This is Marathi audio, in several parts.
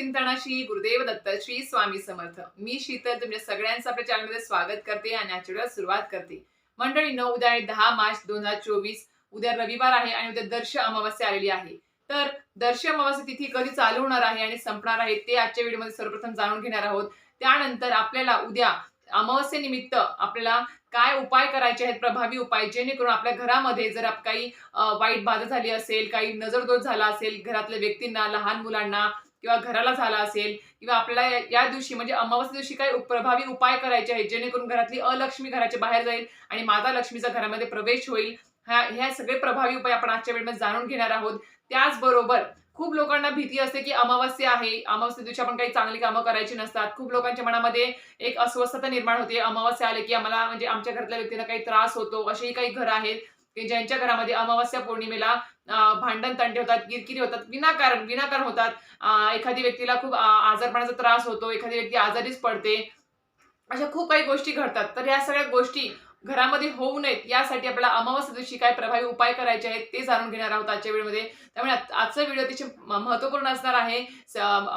चिंतनाशी गुरुदेव दत्त श्री स्वामी समर्थ. मी शीतल तुमच्या सगळ्यांचं आपल्या चॅनलमध्ये स्वागत करते आणि आजच्या सुरुवात करते. मंडळी नऊ उद्या आहे दहा मार्च दोन हजार चोवीस. उद्या रविवार आहे आणि उद्या दर्श अमावस्या आलेली आहे. तर दर्श अमावस्या तिथी कधी चालू होणार आहे आणि संपणार आहे ते आजच्या व्हिडिओमध्ये सर्वप्रथम जाणून घेणार आहोत. त्यानंतर आपल्याला उद्या अमावस्येनिमित्त आपल्याला काय उपाय करायचे आहेत प्रभावी उपाय जेणेकरून आपल्या घरामध्ये जर आप- काही वाईट बाधा झाली असेल काही नजरदोष झाला असेल घरातल्या व्यक्तींना लहान मुलांना किंवा घराला झाला असेल किंवा आपल्याला या- दिवशी म्हणजे अमावस्या दिवशी काही प्रभावी उपाय करायचे आहेत जेणेकरून घरातली अलक्ष्मी घराच्या बाहेर जाईल आणि माता लक्ष्मीचा घरामध्ये प्रवेश होईल. ह्या ह्या सगळे प्रभावी उपाय आपण आजच्या वेळेमध्ये जाणून घेणार आहोत. त्याचबरोबर खूप लोकांना भीती असते की अमावस्या आहे. अमावस्या दिवशी आपण काही चांगली कामं करायची नसतात. खूप लोकांच्या मनामध्ये एक अस्वस्थता निर्माण होते. अमावस्या आले की आम्हाला म्हणजे आमच्या घरातल्या व्यक्तींना काही त्रास होतो असेही काही घरं आहेत. की ज्यांच्या घरामध्ये अमावस्या पौर्णिमेला भांडण तंटे होतात किरकिरी होतात विनाकारण विनाकारण होतात. एखादी व्यक्तीला खूप आजारपणाचा त्रास होतो एखादी व्यक्ती आजारीच पडते. अशा खूप काही गोष्टी घडतात. तर या सगळ्या गोष्टी घरामध्ये होऊ नयेत यासाठी आपल्याला अमावस्या दिवशी काय प्रभावी उपाय करायचे आहेत ते जाणून घेणार आहोत आजच्या व्हिडिओमध्ये त्यामुळे आजचा व्हिडिओ अतिशय महत्त्वपूर्ण महत्त्वपूर्ण असणार आहे.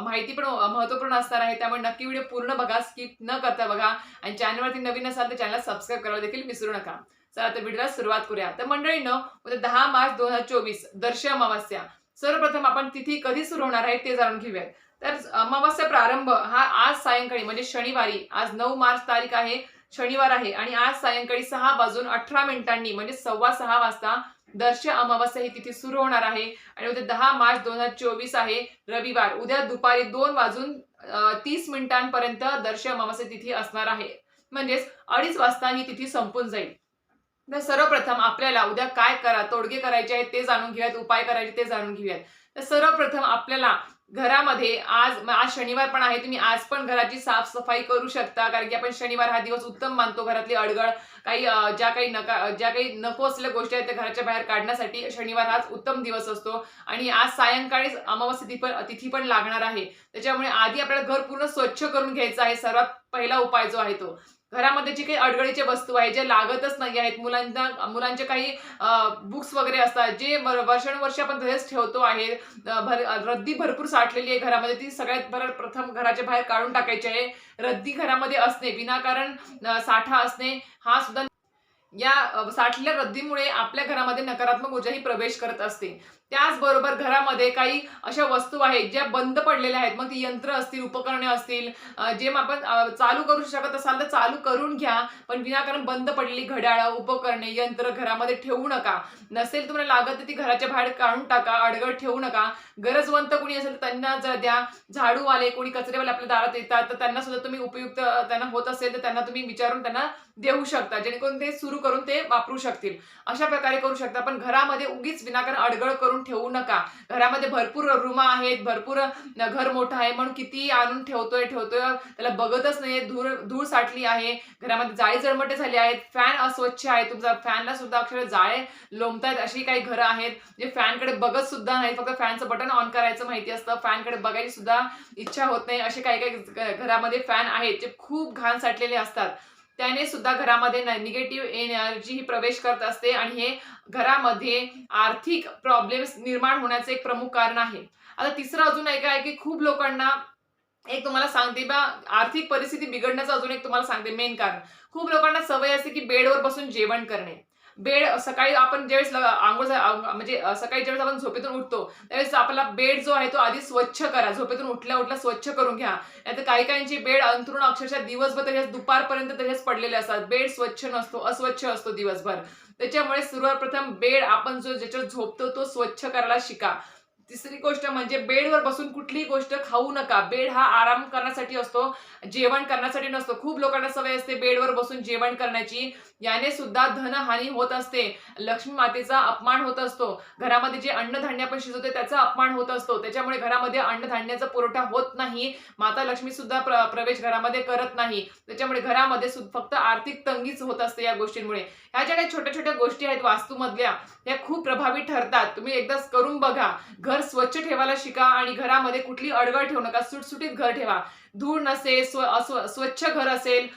माहिती पण महत्त्वपूर्ण असणार आहे. त्यामुळे नक्की व्हिडिओ पूर्ण बघा स्किप न करता बघा. आणि चॅनलवरती नवीन असाल तर चॅनल सबस्क्राईब करायला देखील विसरू नका. चला तर व्हिडिओला सुरुवात करूया. तर मंडळीनं उद्या दहा मार्च दोन हजार चोवीस दर्श अमावस्या. सर्वप्रथम आपण तिथी कधी सुरू होणार आहे ते जाणून घेऊयात. तर अमावस्या प्रारंभ हा आज सायंकाळी म्हणजे शनिवारी. आज नऊ मार्च तारीख आहे शनिवार आहे. आणि आज सायंकाळी सहा वाजून अठरा मिनिटांनी म्हणजे सव्वा सहा वाजता दर्श अमावस्या ही तिथी सुरू होणार आहे. आणि उद्या दहा मार्च दोन हजार चोवीस आहे रविवार. उद्या दुपारी दोन वाजून तीस मिनिटांपर्यंत दर्श अमावस्या तिथी असणार आहे. म्हणजेच अडीच वाजता ही तिथी संपून जाईल. तर सर्वप्रथम आपल्याला उद्या काय करा तोडगे करायचे आहेत ते जाणून घेऊयात उपाय करायचे ते जाणून घेऊयात. तर सर्वप्रथम आपल्याला घरामध्ये आज आज शनिवार पण आहे तुम्ही आज पण घराची साफसफाई करू शकता कारण की आपण शनिवार हा दिवस उत्तम मानतो घरातली अडगळ काही ज्या काही नका ज्या काही नको असलेल्या गोष्टी आहेत त्या घराच्या बाहेर काढण्यासाठी शनिवार हाच उत्तम दिवस असतो. आणि आज सायंकाळीच अमावस्या तिथी पण तिथी पण लागणार आहे. त्याच्यामुळे आधी आपल्याला घर पूर्ण स्वच्छ करून घ्यायचं आहे सर्वात पहिला उपाय जो आहे तो. घरामध्ये जी काही अडगळीच्या वस्तू आहे ज्या लागतच नाही आहेत मुलांना मुलांचे काही बुक्स वगैरे असतात जे वर्षानुवर्ष आपण तसेच ठेवतो आहे भर रद्दी भरपूर साठलेली आहे घरामध्ये ती सगळ्यात भर प्रथम घराच्या बाहेर काढून टाकायची आहे. रद्दी घरामध्ये असणे विनाकारण साठा असणे हा सुद्धा या साठलेल्या रद्दीमुळे आपल्या घरामध्ये नकारात्मक ऊर्जा ही प्रवेश करत असते. त्याचबरोबर घरामध्ये काही अशा वस्तू आहेत ज्या बंद पडलेल्या आहेत. मग ती यंत्र असतील उपकरणे असतील जे जे आपण चालू करू शकत असाल तर चालू करून घ्या. पण विनाकारण बंद पडलेली घड्याळं उपकरणे यंत्र घरामध्ये ठेवू नका. नसेल तुम्हाला लागत तर ती घराच्या बाहेर काढून टाका अडगळ ठेवू नका. गरजवंत कोणी असेल तर त्यांना जर द्या. झाडूवाले कोणी कचरेवाले आपल्या दारात येतात तर त्यांना सुद्धा तुम्ही उपयुक्त त्यांना होत असेल तर त्यांना तुम्ही विचारून त्यांना देऊ शकता. जेणेकरून ते सुरू करून ते वापरू शकतील. अशा प्रकारे करू शकता. पण घरामध्ये उगीच विनाकारण अडगळ करून ठेवू नका. घरामध्ये भरपूर रुमा आहेत भरपूर घर मोठं आहे म्हणून किती आणून ठेवतोय ठेवतोय त्याला बघतच नाही धूर धूळ साठली आहे. घरामध्ये जाळी जळमटे झाली आहेत फॅन अस्वच्छ आहे. तुमचा फॅनला सुद्धा अक्षर जाळे लोंबतायत अशी काही घरं आहेत. म्हणजे जे फॅनकडे बघत सुद्धा नाही फक्त फॅनचं बटन ऑन करायचं माहिती असतं. फॅनकडे बघायची सुद्धा इच्छा होत नाही असे काही काही घरामध्ये फॅन आहेत जे खूप घाण साठलेले असतात. त्याने सुद्धा घरामध्ये निगेटिव्ह एनर्जी ही प्रवेश करत असते आणि हे घरामध्ये आर्थिक प्रॉब्लेम्स निर्माण होण्याचं एक प्रमुख कारण आहे. आता तिसरं अजून एक आहे की खूप लोकांना एक तुम्हाला सांगते बा आर्थिक परिस्थिती बिघडण्याचं अजून एक तुम्हाला सांगते मेन कारण. खूप लोकांना सवय असते की बेडवर बसून जेवण करणे. बेड सकाळी आपण ज्यावेळेस आंघोळ म्हणजे सकाळी ज्यावेळेस आपण झोपेतून उठतो त्यावेळेस आपला बेड जो आहे तो आधी स्वच्छ करा. झोपेतून उठल्या उठल्या स्वच्छ करून घ्या. नाहीतर काही काहींची बेड अंथरून अक्षरशः दिवसभर तसेच दुपारपर्यंत तसेच पडलेले असतात. बेड स्वच्छ नसतो अस्वच्छ असतो दिवसभर. त्याच्यामुळे सर्वप्रथम बेड आपण जो ज्याच्यावर झोपतो तो स्वच्छ करायला शिका. तिसरी गोष्ट म्हणजे बेडवर बसून कुठलीही गोष्ट खाऊ नका. बेड हा आराम करण्यासाठी असतो जेवण करण्यासाठी नसतो. खूप लोकांना सवय असते बेडवर बसून जेवण करण्याची. याने सुद्धा धनहानी होत असते. लक्ष्मी मातेचा अपमान होत असतो. घरामध्ये जे अन्नधान्य आपण शिजवते त्याचा अपमान होत असतो. त्याच्यामुळे घरामध्ये अन्नधान्याचा पुरवठा होत नाही. माता लक्ष्मी सुद्धा प्र प्रवेश घरामध्ये करत नाही. त्याच्यामुळे घरामध्ये सु- फक्त आर्थिक तंगीच होत असते या गोष्टींमुळे. ह्या ज्या काही छोट्या छोट्या गोष्टी आहेत वास्तूमधल्या या खूप प्रभावी ठरतात. तुम्ही एकदाच करून बघा. घर स्वच्छ ठेवायला शिका आणि घरामध्ये कुठली अडगळ ठेवू नका. सुटसुटीत घर ठेवा. धूळ नसेल स्व स्वच्छ घर असेल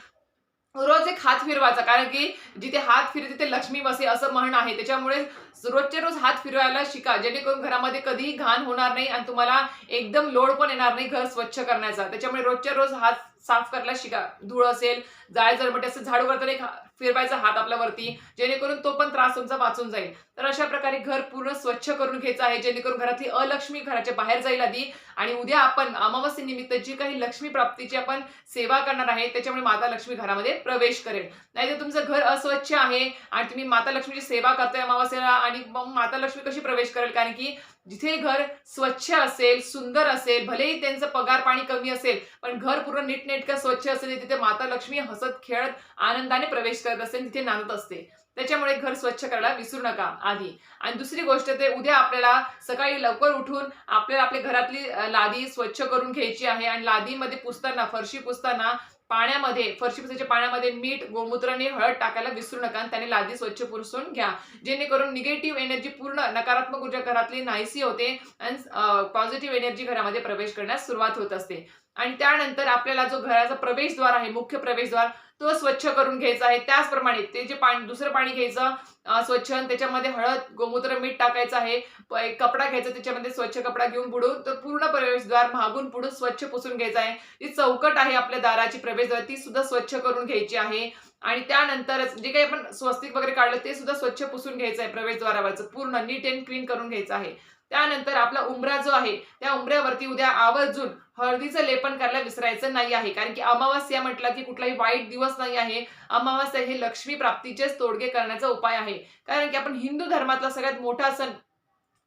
रोज एक हात फिरवायचा. कारण की जिथे हात फिरते तिथे लक्ष्मी बसे असं म्हण आहे. त्याच्यामुळे रोजच्या रोज हात फिरवायला शिका. जेणेकरून घरामध्ये कधीही घाण होणार नाही आणि तुम्हाला एकदम लोड पण येणार नाही घर स्वच्छ करण्याचा. त्याच्यामुळे रोजच्या रोज हात साफ करायला शिका. धूळ असेल जाळ जरमटे असेल झाडू करताना एक फिरवायचा हात आपल्या वरती जेणेकरून तो पण त्रास तुमचा वाचून जाईल. तर अशा प्रकारे घर पूर्ण स्वच्छ करून घ्यायचं आहे जेणेकरून घरातली अलक्ष्मी घराच्या बाहेर जाईल आधी. आणि उद्या आपण अमावस्येनिमित्त जी काही लक्ष्मी प्राप्तीची आपण सेवा करणार आहे त्याच्यामुळे माता लक्ष्मी घरामध्ये प्रवेश करेल. नाहीतर तुमचं घर अस्वच्छ आहे आणि तुम्ही माता लक्ष्मीची सेवा करताय अमावस्येला आणि मग माता लक्ष्मी कशी प्रवेश करेल? कारण की जिथे घर स्वच्छ असेल सुंदर असेल भलेही त्यांचं पगार पाणी कमी असेल पण घर पूर्ण नीटनेटकं स्वच्छ असेल तिथे माता लक्ष्मी हसत खेळत आनंदाने प्रवेश करत असेल तिथे नांदत असते. त्याच्यामुळे घर स्वच्छ करायला विसरू नका आधी. आणि दुसरी गोष्ट ते उद्या आपल्याला सकाळी लवकर उठून आपल्याला आपल्या घरातली लादी स्वच्छ करून घ्यायची आहे. आणि लादीमध्ये पुसताना फरशी पुसताना पाण्यामध्ये फरशी पुसायच्या पाण्यामध्ये मीठ गोमूत्र आणि हळद टाकायला विसरू नका आणि त्याने लादी स्वच्छ पुरसून घ्या. जेणेकरून निगेटिव्ह एनर्जी पूर्ण नकारात्मक ऊर्जा घरातली नाहीसी होते आणि पॉझिटिव्ह एनर्जी घरामध्ये प्रवेश करण्यास सुरुवात होत असते. आणि त्यानंतर आपल्याला जो घराचा प्रवेशद्वार आहे मुख्य प्रवेशद्वार तो स्वच्छ करून घ्यायचा आहे. त्याचप्रमाणे ते जे पाणी दुसरं पाणी घ्यायचं स्वच्छ आणि त्याच्यामध्ये हळद गोमूत्र मीठ टाकायचं आहे. एक कपडा घ्यायचा त्याच्यामध्ये स्वच्छ कपडा घेऊन बुडून तर पूर्ण प्रवेशद्वार मागून पुढून स्वच्छ पुसून घ्यायचा आहे. जी चौकट आहे आपल्या दाराची प्रवेशद्वार ती सुद्धा स्वच्छ करून घ्यायची आहे. आणि त्यानंतरच जे काही आपण स्वस्तिक वगैरे काढलं ते सुद्धा स्वच्छ पुसून घ्यायचं आहे प्रवेशद्वारावरचं. पूर्ण नीट अँड क्लीन करून घ्यायचं आहे. त्यानंतर आपला उंबरा जो आहे त्या उंबऱ्यावरती उद्या आवर्जून हळदीचं लेपन करायला विसरायचं नाही आहे. कारण की अमावास्या म्हटलं की कुठलाही वाईट दिवस नाही आहे. अमावास्या हे लक्ष्मी प्राप्तीचेच तोडगे करण्याचा उपाय आहे. कारण की आपण हिंदू धर्मातला सगळ्यात मोठा सण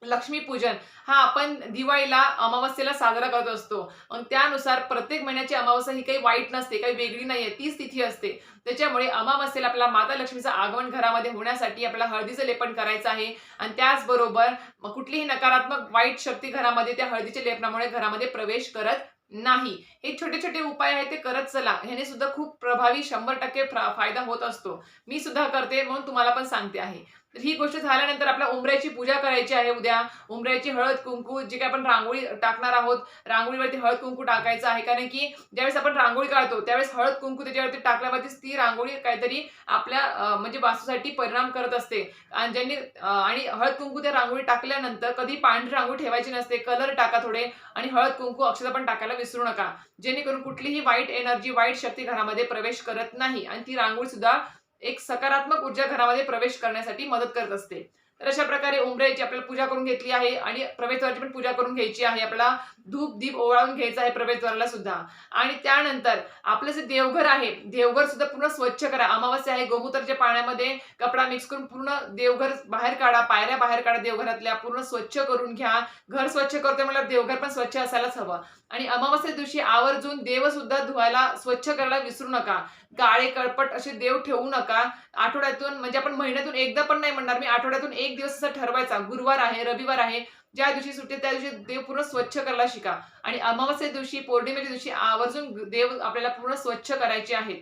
लक्ष्मीपूजन. हा आपण दिवाळीला अमावस्येला साजरा करत असतो. मग त्यानुसार प्रत्येक महिन्याची अमावस्या ही काही वाईट नसते काही वेगळी नाहीये तीच तिथी असते. त्याच्यामुळे अमावस्येला आपल्याला माता लक्ष्मीचं आगमन घरामध्ये होण्यासाठी आपल्याला हळदीचं लेपन करायचं आहे. आणि त्याचबरोबर कुठलीही नकारात्मक वाईट शक्ती घरामध्ये त्या हळदीच्या लेपनामुळे घरामध्ये प्रवेश करत नाही. हे छोटे छोटे उपाय आहेत ते करत चला. ह्याने सुद्धा खूप प्रभावी शंभर टक्के फायदा होत असतो. मी सुद्धा करते म्हणून तुम्हाला पण सांगते आहे. तर ही गोष्ट झाल्यानंतर आपल्या उंबऱ्याची पूजा करायची आहे उद्या. उंबऱ्याची हळद कुंकू जे काही आपण रांगोळी टाकणार आहोत रांगोळीवरती हळद कुंकू टाकायचं आहे कारण की ज्यावेळेस आपण रांगोळी काढतो त्यावेळेस हळद कुंकू त्याच्यावरती टाकल्यावरतीच ती रांगोळी काहीतरी आपल्या म्हणजे वास्तूसाठी परिणाम करत असते. आणि ज्यांनी आणि हळद कुंकू त्या रांगोळी टाकल्यानंतर कधी पांढरी रांगोळी ठेवायची नसते कलर टाका थोडे आणि हळद कुंकू अक्षता पण टाकायला विसरू नका. जेणेकरून कुठलीही वाईट एनर्जी वाईट शक्ती घरामध्ये प्रवेश करत नाही आणि ती रांगोळी सुद्धा एक सकारात्मक ऊर्जा घरामध्ये प्रवेश करण्यासाठी मदत करत असते. तर अशा प्रकारे उंबऱ्याची आपल्याला पूजा करून घेतली आहे आणि प्रवेशद्वाराची पण पूजा करून घ्यायची आहे आपल्याला धूप दीप ओवाळून घ्यायचा आहे प्रवेशद्वाराला सुद्धा. आणि त्यानंतर आपलं जे देवघर आहे देवघर सुद्धा पूर्ण स्वच्छ करा. अमावस्या आहे गोमूत्रच्या पाण्यामध्ये कपडा मिक्स करून पूर्ण देवघर बाहेर काढा पायऱ्या बाहेर काढा देवघरातल्या पूर्ण स्वच्छ करून घ्या. घर स्वच्छ करते म्हणजे देवघर पण स्वच्छ असायलाच हवं. आणि अमावस्या दिवशी आवर्जून देव सुद्धा धुवायला स्वच्छ करायला विसरू नका. काळे कळपट असे देव ठेवू नका. आठवड्यातून म्हणजे आपण महिन्यातून एकदा पण नाही म्हणणार. मी आठवड्यातून एक दिवस असं ठरवायचा. गुरुवार आहे रविवार आहे. ज्या दिवशी सुट्टी त्या दिवशी देव पूर्ण स्वच्छ करायला शिका. आणि अमावस्या दिवशी पौर्णिमेच्या दिवशी आवर्जून देव आपल्याला पूर्ण स्वच्छ करायचे आहेत.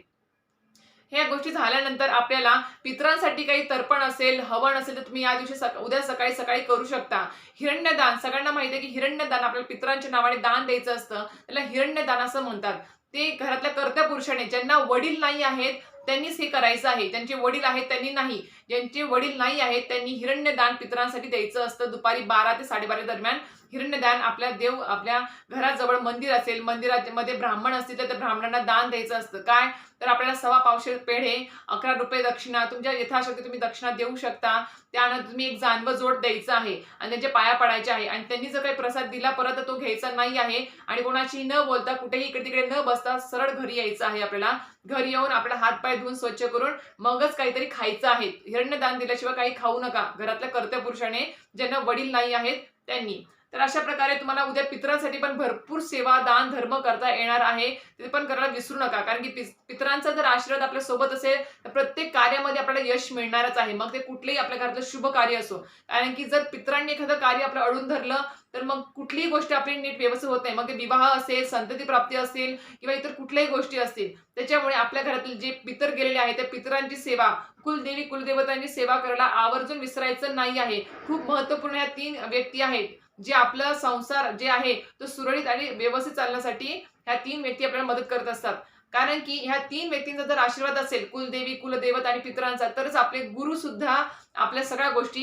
ह्या गोष्टी झाल्यानंतर आपल्याला पितरांसाठी काही तर्पण असेल हवन असेल तर तुम्ही या दिवशी सका- उद्या सकाळी सकाळी करू शकता. हिरण्यदान सगळ्यांना माहिती आहे की हिरण्यदान आपल्याला पितरांच्या नावाने दान द्यायचं असतं. त्याला हिरण्यदान असं म्हणतात. ते घरातल्या कर्त्या पुरुषाने ज्यांना वडील नाही आहेत त्यांनीच हे करायचं आहे. ज्यांचे वडील आहेत त्यांनी नाही. ज्यांचे वडील नाही आहेत त्यांनी हिरण्यदान पितरांसाठी द्यायचं असतं दुपारी बारा ते साडेबारा दरम्यान. हिरण्यदान आपल्या देव आपल्या घराजवळ मंदिर असेल मंदिरात मध्ये ब्राह्मण असतील तर ब्राह्मणांना दान द्यायचं असतं. काय? तर आपल्याला सव्वा पावशे पेढे अकरा रुपये दक्षिणा तुमच्या यथाशक्ती तुम्ही दक्षिणा देऊ शकता. त्यानंतर तुम्ही एक जानवं जोड द्यायचं आहे आणि त्यांच्या पाया पडायचे आहे आणि त्यांनी जर काही प्रसाद दिला परत तर तो घ्यायचा नाही आहे आणि कोणाशी न बोलता कुठेही इकडे तिकडे न बसता सरळ घरी यायचं आहे आपल्याला. घरी येऊन आपला हात पाय धुवून स्वच्छ करून मगच काहीतरी खायचं आहे. हिरण्यदान दिल्याशिवाय काही खाऊ नका. घरातल्या कर्त्या पुरुषाने ज्यांना वडील नाही आहेत त्यांनी. तर अशा प्रकारे तुम्हाला उद्या पितरांसाठी पण भरपूर सेवा दान धर्म करता येणार आहे. ते पण करायला विसरू नका. कारण की पितरांचा जर आशीर्वाद आपल्यासोबत असेल तर प्रत्येक कार्यामध्ये आपल्याला यश मिळणारच आहे. मग ते कुठलेही आपल्या घरातलं शुभ कार्य असो. कारण की जर पितरांनी एखादं कार्य आपलं अडून धरलं तर मग कुठलीही गोष्ट आपली नीट व्यवस्थित होत नाही. मग ते विवाह असेल संतती प्राप्ती असेल किंवा इतर कुठल्याही गोष्टी असतील त्याच्यामुळे आपल्या घरातील जे पितर गेलेले आहेत त्या पितरांची सेवा कुलदेवी कुलदेवतांची सेवा करायला आवर्जून विसरायचं नाही आहे. खूप महत्त्वपूर्ण ह्या तीन व्यक्ती आहेत. जे आपला संसार जे आहे तो सुरळीत आणि व्यवस्थित चालण्यासाठी ह्या तीन व्यक्ती आपल्याला मदत करत असतात. कारण की ह्या तीन व्यक्तींचा जर आशीर्वाद असेल कुलदेवी कुलदैवत आणि पितरांचा तरच आपले गुरु सुद्धा आपल्या सगळ्या गोष्टी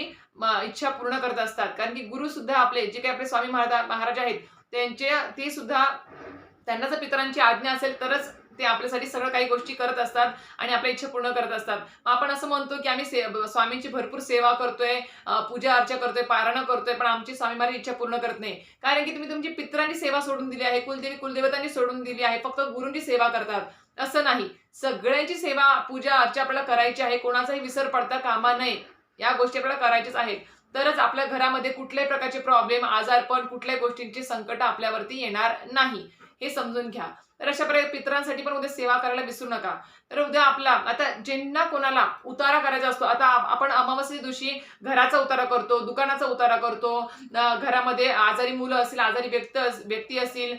इच्छा पूर्ण करत असतात. कारण की गुरु सुद्धा आपले जे काही आपले स्वामी महाराज महाराज आहेत त्यांचे ते सुद्धा त्यांना जर पितरांची आज्ञा असेल तरच ते आपल्यासाठी सगळं काही गोष्टी करत असतात आणि आपल्या इच्छा पूर्ण करत असतात. मग आपण असं म्हणतो की आम्ही से- स्वामींची भरपूर सेवा करतोय पूजा अर्चा करतोय पारायण करतोय पण आमची स्वामी माझी इच्छा पूर्ण करत नाही. कारण की तुम्ही तुमची पितरांची सेवा सोडून दिली आहे कुलदेवी कुलदेवतांनी सोडून दिली आहे फक्त गुरूंची सेवा करतात. असं नाही. सगळ्यांची सेवा पूजा अर्चा आपल्याला करायची आहे. कोणाचाही विसर पडता कामा नये. या गोष्टी आपल्याला करायच्याच आहेत. तरच आपल्या घरामध्ये कुठल्याही प्रकारचे प्रॉब्लेम आजारपण कुठल्याही गोष्टींची संकट आपल्यावरती येणार नाही. हे समजून घ्या. तर अशा प्रकारे पितरांसाठी पण उद्या सेवा करायला विसरू नका. तर उद्या आपला आता ज्यांना कोणाला उतारा करायचा असतो आता आपण अमावस्ये दिवशी घराचा उतारा करतो दुकानाचा उतारा करतो घरामध्ये आजारी मुलं असतील आजारी व्यक्त व्यक्ती असतील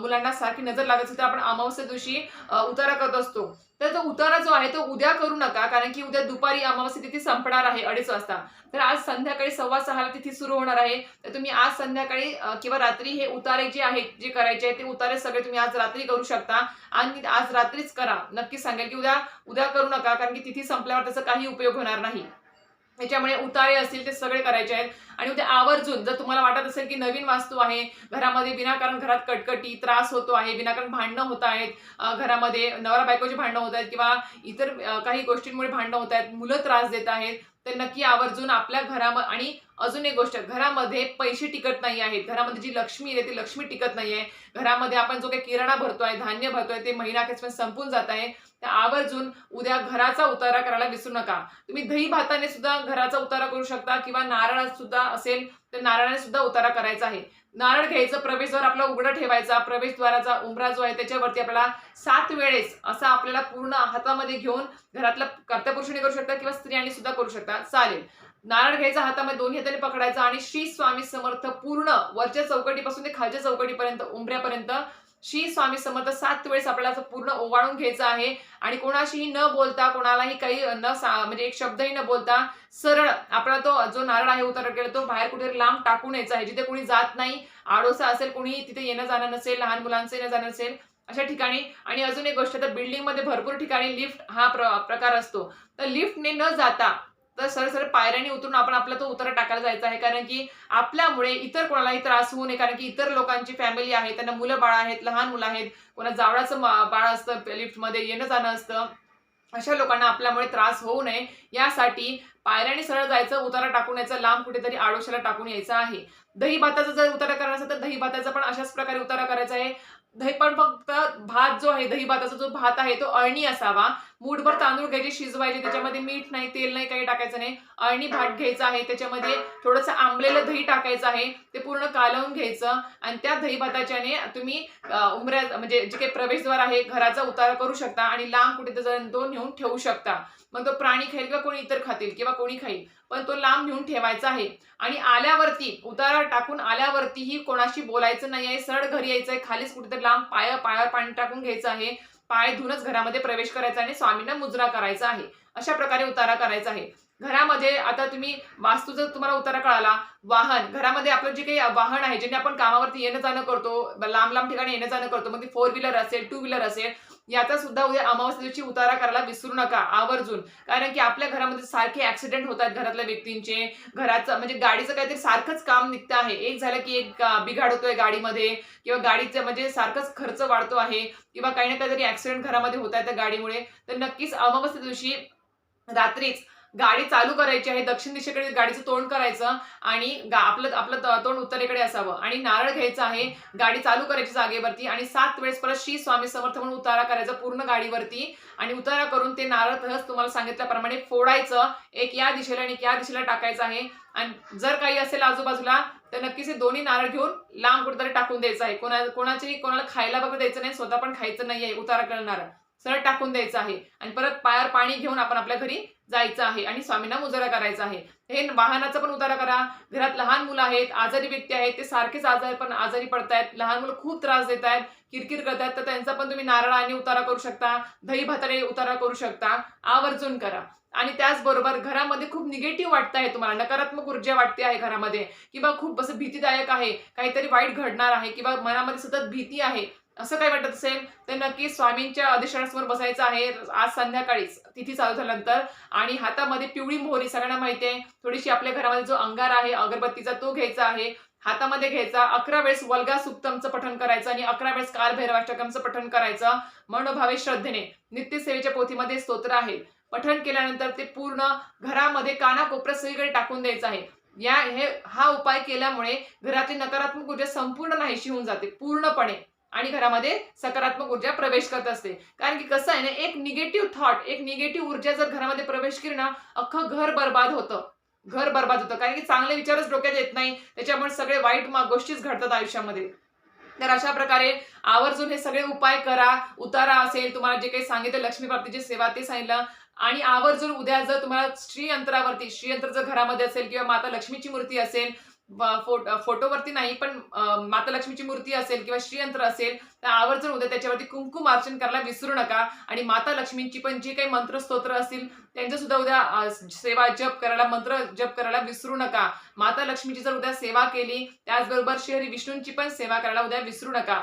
मुलांना सारखी नजर लागत असेल तर आपण अमावस्या दिवशी उतारा करत असतो. तर तो उतारा जो आहे तो उद्या करू नका कारण की उद्या दुपारी अमावस्या तिथी संपणार आहे अडीच वाजता. तर आज संध्याकाळी सव्वा सहाला तिथी सुरू होणार आहे. तर तुम्ही आज संध्याकाळी किंवा रात्री हे उतारे जे आहेत जे करायचे आहेत ते उतारे सगळे तुम्ही आज रात्री करू शकता. आणि आज रात्रीच करा नक्की सांगेल की उद्या उद्या करू नका कारण की तिथी संपल्यावर त्याचा काही उपयोग होणार नाही. त्याच्यामुळे उतारे असतील ते सगळे करायचे आहेत. आणि उद्या आवर्जून जर तुम्हाला वाटत असेल की नवीन वास्तू आहे घरामध्ये विनाकारण घरात कटकटी त्रास होतो आहे विनाकारण भांडणं होत आहेत घरामध्ये नवरा बायकोची भांडणं होत आहेत किंवा इतर काही गोष्टींमुळे भांडणं होत आहेत मुलं त्रास देत आहेत तर नक्की आवर्जून आपल्या घरामध्ये आणि अजून एक गोष्ट घरामध्ये पैसे टिकत नाही आहेत. घरामध्ये जी लक्ष्मी आहे ती लक्ष्मी टिकत नाही आहे घरामध्ये आपण जो काही किराणा भरतोय धान्य भरतोय ते महिना अखेरपर्यंत संपून जात आहे. तर आवर्जून उद्या घराचा उतारा करायला विसरू नका. तुम्ही दही भाताने सुद्धा घराचा उतारा करू शकता किंवा नारळ सुद्धा असेल तर नारळाने सुद्धा उतारा करायचा आहे. नारळ घ्यायचं प्रवेशद्वार आपला उघडं ठेवायचा प्रवेशद्वाराचा उमरा जो आहे त्याच्यावरती आपल्याला सात वेळेस असा आपल्याला पूर्ण हातामध्ये घेऊन घरातल्या कर्त्यापुरुषाने करू शकता किंवा स्त्रियांनी सुद्धा करू शकता. चालेल. नारळ घ्यायचा हातामध्ये दोन्ही हाताने पकडायचा आणि श्री स्वामी समर्थ पूर्ण वरच्या चौकटीपासून ते खालच्या चौकटीपर्यंत उमऱ्यापर्यंत श्री स्वामी समर्थ सात वेळेस आपल्याला पूर्ण ओवाळून घ्यायचं आहे. आणि कोणाशीही न बोलता कोणालाही काही न सा- म्हणजे एक शब्दही न बोलता सरळ आपला तो जो नारळ आहे उतर केला तो बाहेर कुठे लांब टाकून यायचा आहे. जिथे कोणी जात नाही आडोसा असेल कोणी तिथे येणं जाणं नसेल लहान मुलांचं येणं जाणं नसेल अशा ठिकाणी. आणि अजून एक गोष्ट तर बिल्डिंगमध्ये भरपूर ठिकाणी लिफ्ट हा प्र- प्रकार असतो. तर लिफ्टने न जाता तर सरळ सरळ पायऱ्याने उतरून आपण आपला तो उतारा टाकायला जायचा आहे. कारण की आपल्यामुळे इतर कोणालाही त्रास होऊ नये. कारण की इतर लोकांची फॅमिली आहे त्यांना मुलं बाळ आहेत लहान मुलं आहेत कोणा जावळाचं बाळ असतं लिफ्टमध्ये येणं जाणं असतं. अशा लोकांना आपल्यामुळे त्रास होऊ नये. यासाठी पायऱ्याने सरळ जायचं उतारा टाकून यायचं लांब कुठेतरी आडोशाला टाकून यायचं आहे. दही भाताचा जर उतारा करायचा तर दही भाताचा पण अशाच प्रकारे उतारा करायचा आहे. दही पण फक्त भात जो आहे दही भाताचा जो भात आहे तो अळणी असावा. मूठभर तांदूळ घ्यायचे शिजवायचे त्याच्यामध्ये मीठ नाही तेल नाही काही टाकायचं नाही. अळणी भात घ्यायचा आहे त्याच्यामध्ये थोडंसं आंबलेलं दही टाकायचं आहे ते पूर्ण कालवून घ्यायचं. आणि त्या दही भाताच्याने तुम्ही उमऱ्या म्हणजे जे काही प्रवेशद्वार आहे घराचा उतारा करू शकता आणि लांब कुठे तो नेऊन ठेवू शकता. मग तो प्राणी खाईल किंवा कोणी इतर खातील किंवा कोणी खाईल. पण तो लांब नेऊन ठेवायचा आहे. आणि आल्यावरती उतारा टाकून आल्यावरतीही कोणाशी बोलायचं नाही आहे. सरळ घरी यायचं आहे. खालीच कुठेतरी लांब पाय पायावर पाणी टाकून घ्यायचं आहे. पाय धुवूनच घरामध्ये प्रवेश करायचा आणि स्वामींना मुजरा करायचा आहे. अशा प्रकारे उतारा करायचा आहे. घरामध्ये आता तुम्ही वास्तू जर तुम्हाला उतारा कळाला. वाहन घरामध्ये आपलं जे काही वाहन आहे ज्याने आपण कामावरती येणं जाणं करतो लांब लांब ठिकाणी येणं जाणं करतो मग ती फोर व्हीलर असेल टू व्हीलर असेल याचा सुद्धा उद्या अमावस्या दिवशी उतारा करायला विसरू नका आवर्जून. कारण की आपल्या घरामध्ये सारखे ऍक्सिडेंट होतात घरातल्या व्यक्तींचे. घराचं म्हणजे गाडीचं काहीतरी सारखंच काम निघतं आहे. एक झालं की एक बिघाड होतोय गाडीमध्ये किंवा गाडीचं म्हणजे सारखंच खर्च वाढतो आहे किंवा काही ना काहीतरी ऍक्सिडेंट घरामध्ये होत आहे त्या गाडीमुळे. तर नक्कीच अमावस्या दिवशी रात्रीच गाडी चालू करायची आहे दक्षिण दिशेकडे गाडीचं तोंड करायचं आणि गा- आपलं आपलं त- तोंड उत्तरेकडे असावं. आणि नारळ घ्यायचं आहे गाडी चालू करायची जागेवरती आणि सात वेळेस परत श्री स्वामी समर्थ म्हणून उतारा करायचा पूर्ण गाडीवरती आणि उतारा करून ते नारळ तहच तुम्हाला सांगितल्याप्रमाणे फोडायचं. एक या दिशेला आणि एक या दिशेला टाकायचं आहे. आणि जर काही असेल आजूबाजूला तर नक्कीच हे दोन्ही नारळ घेऊन लांब कुठेतरी टाकून द्यायचं आहे. कोणा कोणाची कोणाला खायला वगैरे द्यायचं नाही स्वतः पण खायचं नाही आहे उतारा करणार. सरळ टाकून द्यायचं आहे. आणि परत पायावर पाणी घेऊन आपण आपल्या घरी जायचं आहे आणि स्वामींना मुजरा करायचा आहे. हे वाहनाचा पण उतारा करा. घरात लहान मुलं आहेत आजारी व्यक्ती आहेत ते सारखेच आजारी पण आजारी पडतायत. लहान मुलं खूप त्रास देत आहेत किरकिर करतायत तर त्यांचा पण तुम्ही नारळाने उतारा करू शकता दही भाताने उतारा करू शकता. आवर्जून करा. आणि त्याचबरोबर घरामध्ये खूप निगेटिव्ह वाटत आहे तुम्हाला नकारात्मक ऊर्जा वाटते आहे घरामध्ये. किंवा खूप असं भीतीदायक आहे काहीतरी वाईट घडणार आहे किंवा मनामध्ये सतत भीती आहे. असं काय वाटत असेल तर नक्की स्वामींच्या अधिष्ठानासमोर बसायचं आहे. आज संध्याकाळीच तिथी चालू झाल्यानंतर आणि हातामध्ये पिवळी मोहरी सगळ्यांना माहिती आहे. थोडीशी आपल्या घरामध्ये जो अंगार आहे अगरबत्तीचा तो घ्यायचा आहे. हातामध्ये घ्यायचा अकरा वेळेस वल्गा सुक्तमचं पठण करायचं आणि अकरा वेळेस कालभैरवाष्टकमचं पठण करायचं. मनोभावे श्रद्धेने नित्यसेवेच्या पोथीमध्ये स्तोत्र आहे. पठण केल्यानंतर ते पूर्ण घरामध्ये कानाकोपऱ्या सगळीकडे टाकून द्यायचं आहे. या हे हा उपाय केल्यामुळे घरातली नकारात्मक ऊर्जा संपूर्ण नाहीशी होऊन जाते पूर्णपणे. आणि घरामध्ये सकारात्मक ऊर्जा प्रवेश करत असते. कारण की कसं आहे ना एक निगेटिव्ह थॉट एक निगेटिव्ह ऊर्जा जर घरामध्ये प्रवेश केली ना अख्खं घर बर्बाद होतं. घर बर्बाद होतं. कारण की चांगले विचारच डोक्यात येत नाही. त्याच्यामुळे सगळे वाईट गोष्टीच घडतात आयुष्यामध्ये. तर अशा प्रकारे आवर्जून हे सगळे उपाय करा. उतारा असेल तुम्हाला जे काही सांगितलं लक्ष्मी प्राप्तीची सेवा ते सांगितलं. आणि आवर्जून उद्या जर तुम्हाला श्रीयंत्रावरती श्रीयंत्र जर घरामध्ये असेल किंवा माता लक्ष्मीची मूर्ती असेल फोटो फोटोवरती नाही पण माता लक्ष्मीची मूर्ती असेल किंवा श्रीयंत्र असेल तर आवर्जून उद्या त्याच्यावरती कुंकुम अर्चन करायला विसरू नका. आणि माता लक्ष्मींची पण जे काही मंत्रस्तोत्र असतील त्यांचं सुद्धा उद्या सेवा जप करायला मंत्र जप करायला विसरू नका. माता लक्ष्मीची जर उद्या सेवा केली त्याचबरोबर श्री विष्णूंची पण सेवा करायला उद्या विसरू नका.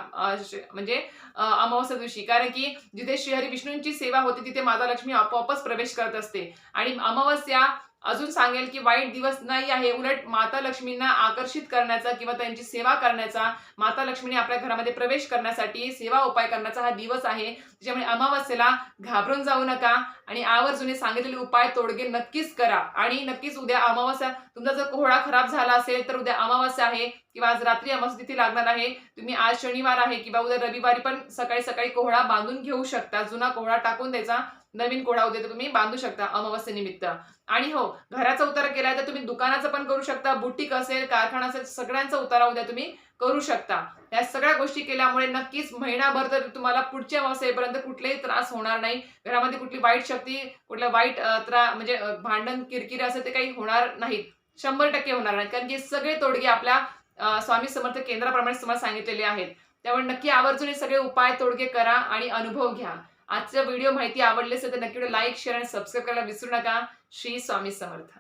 म्हणजे अमावस्या दिवशी. कारण की जिथे श्रीहरी विष्णूंची सेवा होते तिथे माता लक्ष्मी आपोआपच प्रवेश करत असते. आणि अमावस्या अजून सांगेल की वाईट दिवस नाही आहे उलट माता लक्ष्मींना आकर्षित करण्याचा किंवा त्यांची सेवा करण्याचा माता लक्ष्मीने आपल्या घरामध्ये प्रवेश करण्यासाठी सेवा उपाय करण्याचा हा दिवस आहे. त्याच्यामुळे अमावस्येला घाबरून जाऊ नका आणि आवर्जून सांगितलेले उपाय तोडगे नक्कीच करा. आणि नक्कीच उद्या अमावस्या तुमचा जर कोहळा खराब झाला असेल तर उद्या अमावस्या आहे किंवा आज रात्री अमावस्या तिथे लागणार आहे. तुम्ही आज शनिवार आहे किंवा उद्या रविवारी पण सकाळी सकाळी कोहळा बांधून घेऊ शकता. जुना कोहळा टाकून द्यायचा. नवीन कोडा उद्या तुम्ही बांधू शकता अमावस्येनिमित्त आणि हो घराचा उतारा केलाय तर तुम्ही दुकानाचा पण करू शकता बुटीक असेल कारखाना असेल सगळ्यांचा उतारा उद्या तुम्ही करू शकता. या सगळ्या गोष्टी केल्यामुळे नक्कीच महिनाभर तर तुम्हाला पुढच्या अमावस्येपर्यंत कुठलाही त्रास होणार नाही. घरामध्ये कुठली वाईट शक्ती कुठल्या वाईट त्रास त्रा म्हणजे भांडण किरकिरी असेल ते काही होणार नाहीत. शंभर टक्के होणार नाहीत. कारण की सगळे तोडगे आपल्या स्वामी समर्थ केंद्राप्रमाणे तुम्हाला सांगितलेले आहेत. त्यामुळे नक्की आवर्जून हे सगळे उपाय तोडगे करा आणि अनुभव घ्या. आजचा व्हिडिओ माहिती आवडली असेल तर नक्की लाईक शेअर आणि सबस्क्राईब करायला विसरू नका. श्री स्वामी समर्थ.